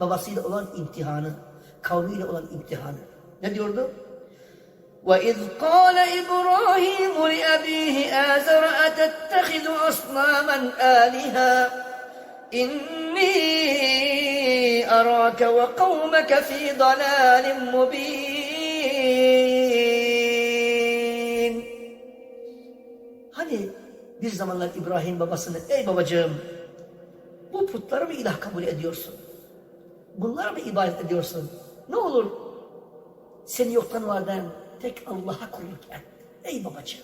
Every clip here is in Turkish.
Babasıyla olan imtihanı, kavmiyle olan imtihanı. Ne diyordu? وَإِذْ قَالَ إِبْرَاهِيمُ لِأَبِيهِ آزَرَ أَتَتَّخِذُ أَصْنَامًا آلِهَا إِنِّي أَرَاكَ وَقَوْمَكَ فِي ضَلَالٍ مُبِينٍ Hani bir zamanlar İbrahim babasını ey babacığım bu putları mı ilah kabul ediyorsun? Bunlara mı ibadet ediyorsun? Ne olur seni yoktan var eden tek Allah'a kulluk et. Ey babacığım.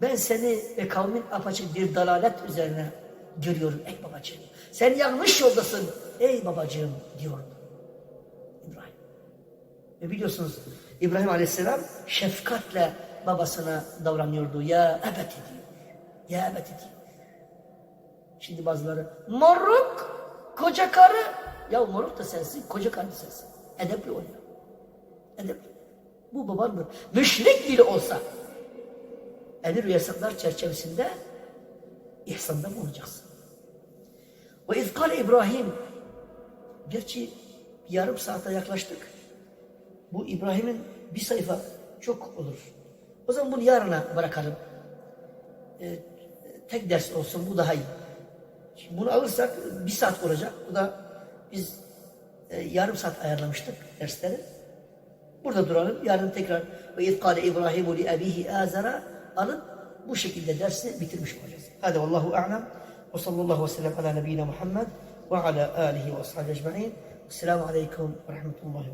Ben seni ve kavmin apaçık bir dalalet üzerine görüyorum ey babacığım. Sen yanlış yoldasın ey babacığım diyordu. İbrahim. Ve biliyorsunuz İbrahim Aleyhisselam şefkatle babasına davranıyordu. Ya ebeti diyor. Ya ebeti diyor. Şimdi bazıları moruk koca karı. Ya moruk da sensin, koca karı sensin. Edepli ol ya. Edepli. Bu babandır. Müşrik bile olsa emir ve yasaklar çerçevesinde ihsanda bulunacaksın. Ve izkale İbrahim gerçi yarım saate yaklaştık. Bu İbrahim'in bir sayfa çok olur. O zaman bunu yarına bırakalım. Ee, tek ders olsun bu daha iyi. Şimdi bunu alırsak bir saat olacak. Bu da biz e, yarım saat ayarlamıştık dersleri. Burada duralım. Yarın tekrar ve izkale İbrahimu li abihi azara alıp bu şekilde dersi bitirmiş olacağız. Hadi Allahu a'lem ve sallallahu ve sellem ala nebiyyina Muhammed ve ala alihi ve ashabihi ecma'in. Esselamu aleyküm ve rahmetullahi